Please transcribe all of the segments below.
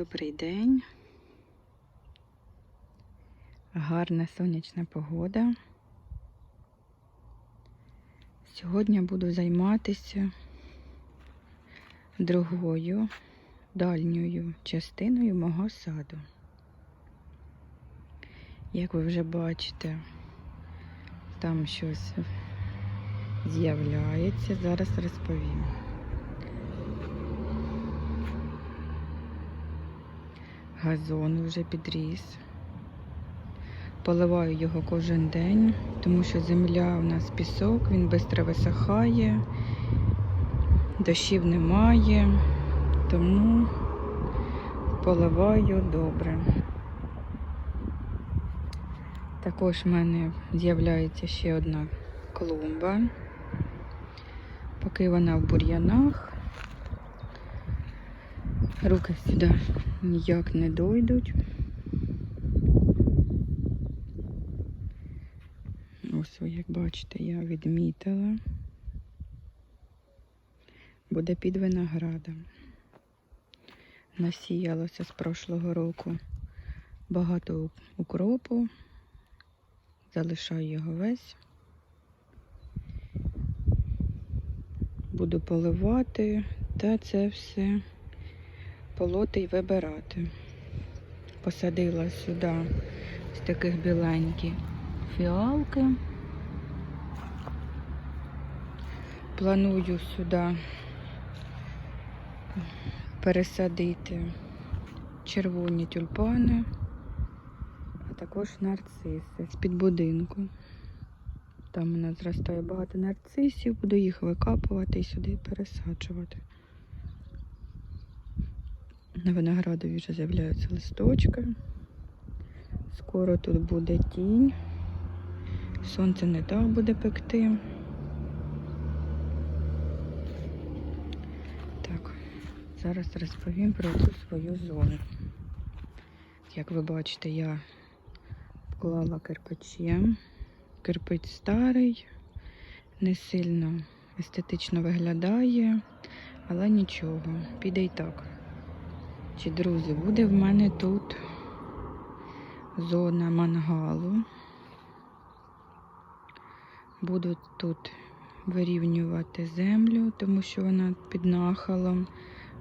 Добрий день. Гарна сонячна погода. Сьогодні буду займатися другою дальньою частиною мого саду. Як ви вже бачите, там щось з'являється. Зараз розповім. Газон вже підріс. Поливаю його кожен день, тому що земля у нас пісок, він швидко висихає, дощів немає, тому поливаю добре. Також в мене з'являється ще одна клумба. Поки вона в бур'янах, руки сюди ніяк не дойдуть. Ось, як бачите, я відмітила. Буде під виноградом. Насіялося з прошлого року багато укропу. Залишаю його весь. Буду поливати та це все полоти й вибирати. Посадила сюди з таких біленькі фіалки. Планую сюди пересадити червоні тюльпани, а також нарциси з-під будинку. Там у нас зростає багато нарцисів, буду їх викапувати і сюди пересаджувати. На виноградові вже з'являються листочки. Скоро тут буде тінь. Сонце не так буде пекти. Так, зараз розповім про цю свою зону. Як ви бачите, я вклала кирпичем. Кирпич старий, не сильно естетично виглядає, але нічого, піде й так. Чи, друзі, буде в мене тут зона мангалу. Буду тут вирівнювати землю, тому що вона під нахилом.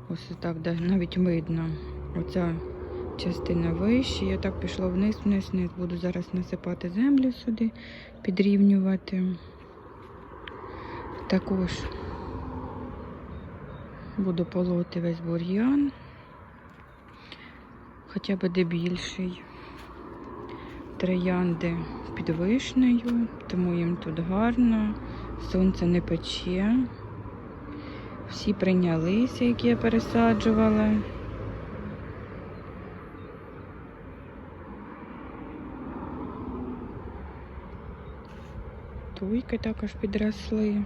Ось так навіть видно. Оця частина вище. Я так пішла вниз, вниз, вниз. Буду зараз насипати землю сюди, підрівнювати. Також буду полоти весь бур'ян хоча б де більший. Троянди під вишнею, тому їм тут гарно, сонце не пече. Всі прийнялися, які я пересаджувала. Туйки також підросли.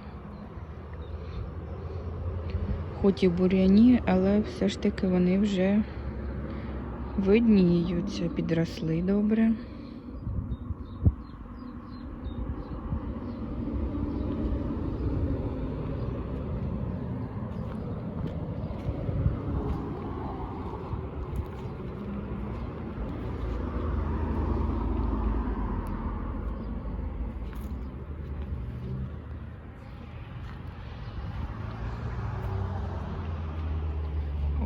Хоч і буряні, але все ж таки вони вже видніються, підросли добре.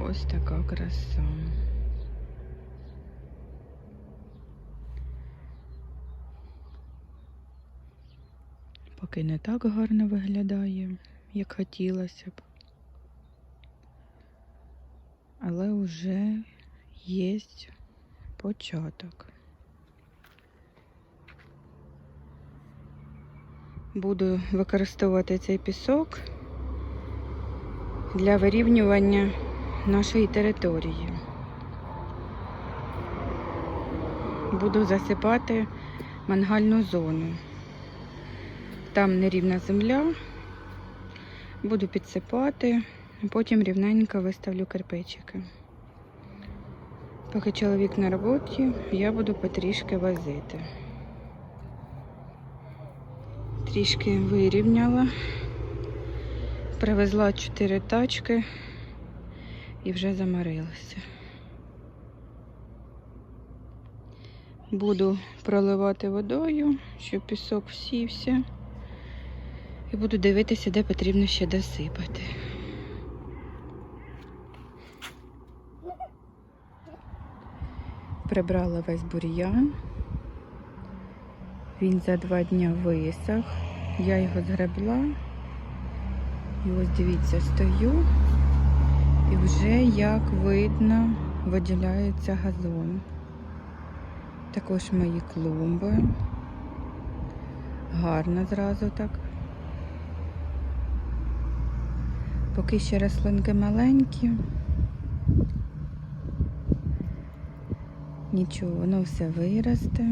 Ось така краса. Поки не так гарно виглядає, як хотілося б. Але вже є початок. Буду використовувати цей пісок для вирівнювання нашої території. Буду засипати мангальну зону. Там нерівна земля, буду підсипати, потім рівненько виставлю кирпичики. Поки чоловік на роботі, я буду потрішки возити. Трішки вирівняла, привезла чотири тачки і вже замарилася. Буду проливати водою, щоб пісок всівся. І буду дивитися, де потрібно ще досипати. Прибрала весь бур'ян. Він за два дня висох. Я його згребла. І ось дивіться, стою. І вже як видно виділяється газон. Також мої клумби. Гарно зразу так. Поки ще рослинки маленькі. Нічого, воно все виросте.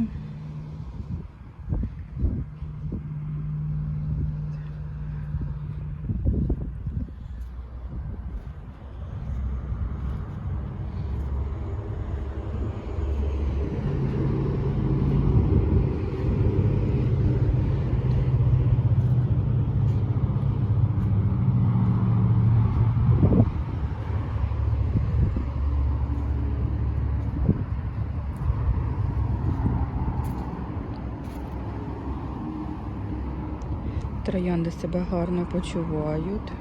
Троянди себе гарно почувають.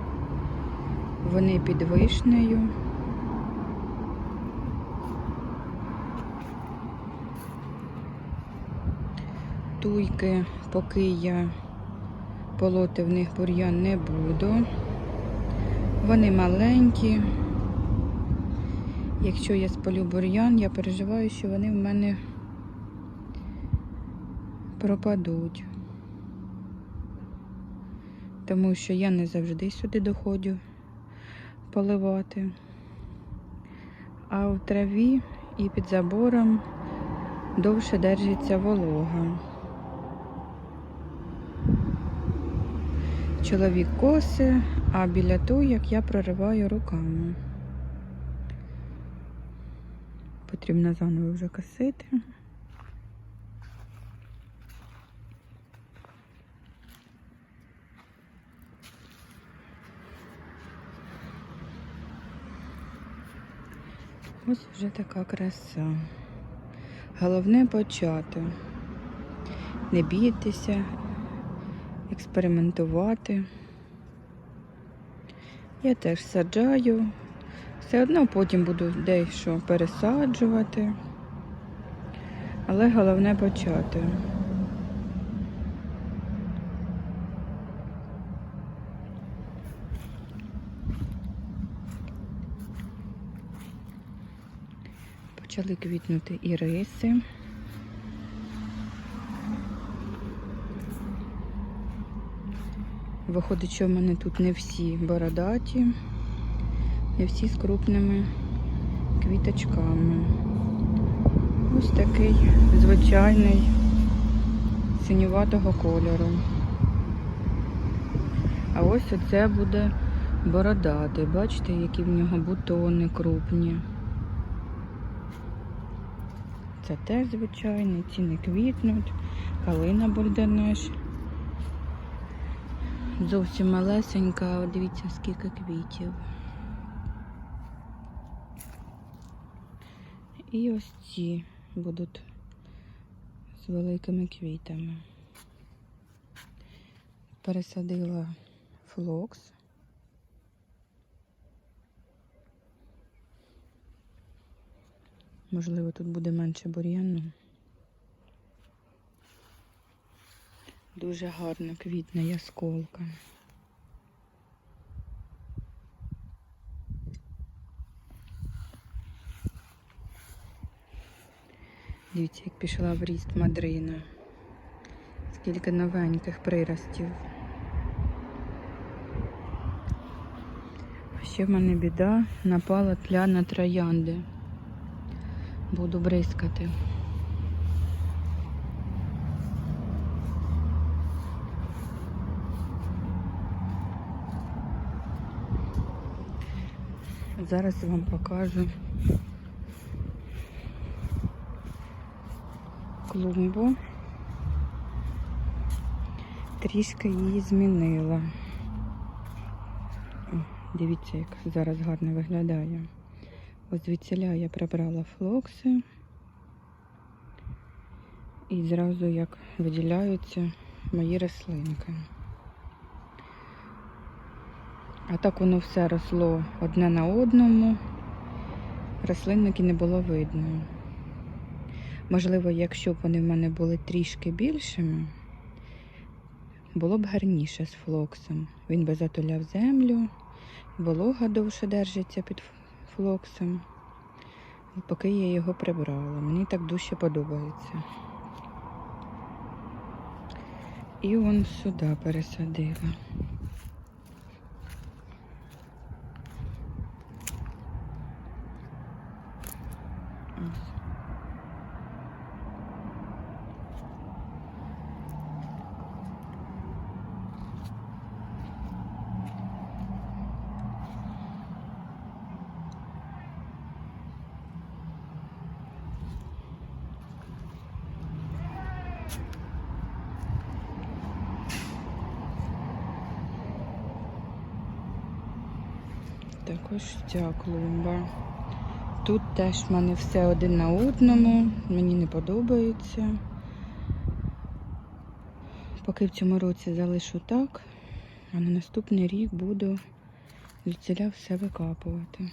Вони під вишнею. Туйки, поки я полоти в них бур'ян не буду. Вони маленькі. Якщо я спалю бур'ян, я переживаю, що вони в мене пропадуть тому що я не завжди сюди доходжу поливати. А в траві і під забором довше держиться волога. Чоловік коси, а біля туєк я прориваю руками. Потрібно заново вже косити. Ось вже така краса. Головне почати. Не бійтеся, експериментувати. Я теж саджаю. Все одно потім буду дещо пересаджувати. Але головне почати. Почали квітнути іриси. Виходить, що в мене тут не всі бородаті, не всі з крупними квіточками. Ось такий звичайний синюватого кольору. А ось оце буде бородатий. Бачите, які в нього бутони крупні. Це теж звичайний, ці не квітнуть, калина бульденеш. Зовсім малесенька, дивіться, скільки квітів. І ось ці будуть з великими квітами. Пересадила флокс. Можливо, тут буде менше бур'яну. Дуже гарно квітне ясколка. Дивіться, як пішла в ріст мадрина. Скільки новеньких приростів. Ще в мене біда напала тля на троянди. Буду бризкати. Зараз вам покажу клумбу. Трішки її змінила. Дивіться, як зараз гарно виглядає. Ось звідсіля я прибрала флокси. І зразу як виділяються мої рослинки. А так воно все росло одне на одному. Рослинники не було видно. Можливо, якщо б вони в мене були трішки більшими, було б гарніше з флоксом. Він би затуляв землю, волога довше держиться під флоксом. І поки я його прибрала. Мені так дужче подобається. І он сюди пересадила. Ось. Також ця клумба. Тут теж в мене все один на одному. Мені не подобається. Поки в цьому році залишу так, а на наступний рік буду звідсіля все викапувати.